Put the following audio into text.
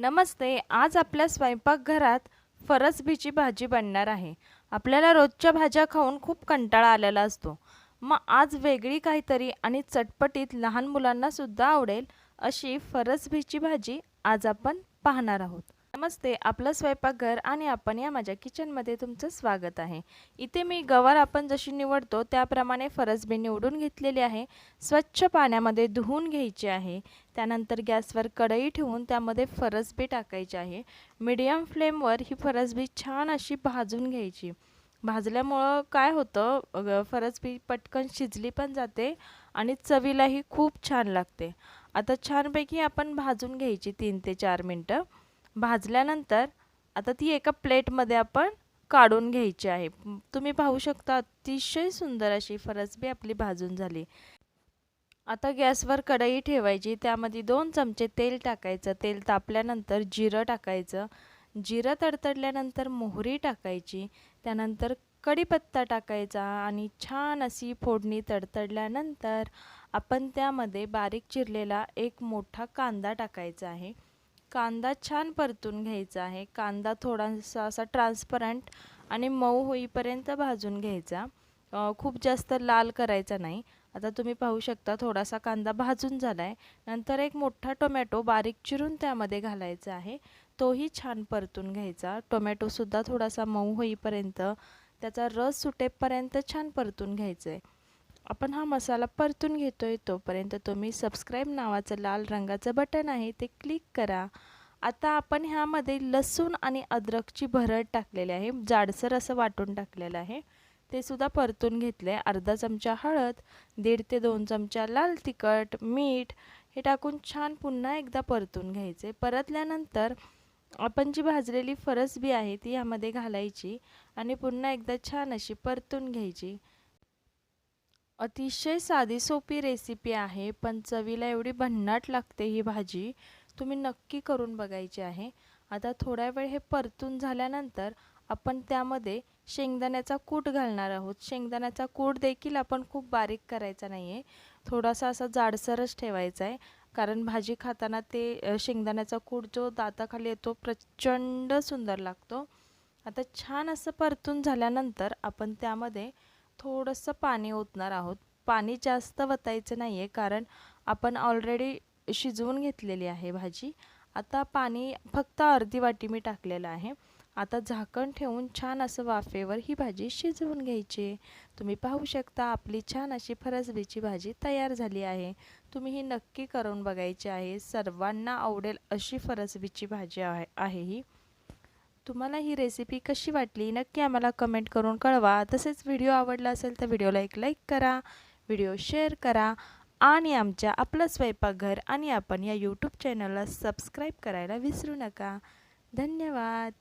नमस्ते आज आपल्या स्वयंपाकघरात फरसबीची भाजी बनणार आहे. आपल्याला रोजच्या भाज्या खाऊन खूप कंटाळा आलेला असतो. मग आज वेगळी काहीतरी आणि चटपटीत लहान मुलांनासुद्धा आवडेल अशी फरसबीची भाजी आज आपण पाहणार आहोत. नमस्ते आपलं स्वयंपाकघर आणि आपण या माझ्या किचनमध्ये तुमचं स्वागत आहे. इथे मी गवार आपण जशी निवडतो त्याप्रमाणे फरसबी निवडून घेतलेली आहे. स्वच्छ पाण्यामध्ये धुवून घ्यायची आहे. त्यानंतर गॅसवर कढई ठेवून त्यामध्ये फरसबी टाकायची आहे. मीडियम फ्लेमवर ही फरसबी छान अशी भाजून घ्यायची. भाजल्यामुळं काय होतं फरसबी पटकन शिजली पण जाते आणि चवीलाही खूप छान लागते. आता छानपैकी आपण भाजून घ्यायची तीन ते चार मिनटं. भाजल्यानंतर आता ती एका प्लेटमध्ये आपण काढून घ्यायची आहे. तुम्ही पाहू शकता अतिशय सुंदर अशी फरसबी आपली भाजून झाली. आता गॅसवर कढई ठेवायची. त्यामध्ये दोन चमचे तेल टाकायचं. तेल तापल्यानंतर जिरं टाकायचं. जिरं तडतडल्यानंतर मोहरी टाकायची. त्यानंतर कढीपत्ता टाकायचा आणि छान अशी फोडणी तडतडल्यानंतर आपण त्यामध्ये बारीक चिरलेला एक मोठा कांदा टाकायचा आहे. कांदा छान परतून घ्यायचा आहे. कांदा थोडासा असा ट्रान्सपरंट आणि मऊ होईपर्यंत भाजून घ्यायचा. खूप जास्त लाल करायचा नाही. आता तुम्ही पाहू शकता थोडासा कांदा भाजून झाला आहे नंतर एक मोठा टोमॅटो बारीक चिरून त्यामध्ये घालायचा आहे. तोही छान परतून घ्यायचा. टोमॅटोसुद्धा थोडासा मऊ होईपर्यंत त्याचा रस सुटेपर्यंत छान परतून घ्यायचा आहे आपण हा मसाला परतून घेतो आहे तोपर्यंत तुम्ही सबस्क्राईब नावाचं लाल रंगाचं बटन आहे ते क्लिक करा. आता आपण ह्यामध्ये लसूण आणि अद्रकची भरड टाकलेली आहे. जाडसर असं वाटून टाकलेलं आहे. ते सुद्धा परतून घेतले अर्धा चमचा हळद दीड ते दोन चमचा लाल तिखट मीठ हे टाकून छान पुन्हा एकदा परतून घ्यायचे. परतल्यानंतर आपण जी भाजलेली फरसबी आहे ती यामध्ये घालायची आणि पुन्हा एकदा छान अशी परतून घ्यायची. अतिशय साधी सोपी रेसिपी आहे पण चवीला एवढी भन्नाट लागते ही भाजी. तुम्ही नक्की करून बघायची आहे. आता थोड्या वेळ हे परतून झाल्यानंतर आपण त्यामध्ये शेंगदाण्याचा कूट घालणार आहोत. शेंगदाण्याचा कूट देखील आपण खूप बारीक करायचा नाही आहे थोडासा असा जाडसरच ठेवायचा आहे. कारण भाजी खाताना ते शेंगदाण्याचा कूट जो दाताखाली येतो प्रचंड सुंदर लागतो. आता छान असं परतून झाल्यानंतर आपण त्यामध्ये थोडंसं पाणी ओतणार आहोत. पाणी जास्त वतायचं नाही आहे कारण आपण ऑलरेडी शिजवून घेतलेली आहे भाजी. आता पाणी फक्त अर्धी वाटी मी टाकलेलं आहे. आता झाकण ठेवून छान असं वाफेवर ही भाजी शिजवून घ्यायची. तुम्ही पाहू शकता आपली छान अशी फरसबीची भाजी तयार झाली आहे. तुम्ही ही नक्की करून बघायची आहे. सर्वांना आवडेल अशी फरसबीची भाजी आहे आहे ही. तुम्हाला ही रेसिपी कशी वाटली नक्की आम्हाला कमेंट करून कळवा. तसेच व्हिडिओ आवडला असेल तर व्हिडिओला एक लाईक करा व्हिडिओ शेअर करा आणि आमच्या आपलं स्वयंपाकघर आणि आपण या यूट्यूब चॅनलला सबस्क्राईब करायला विसरू नका. धन्यवाद.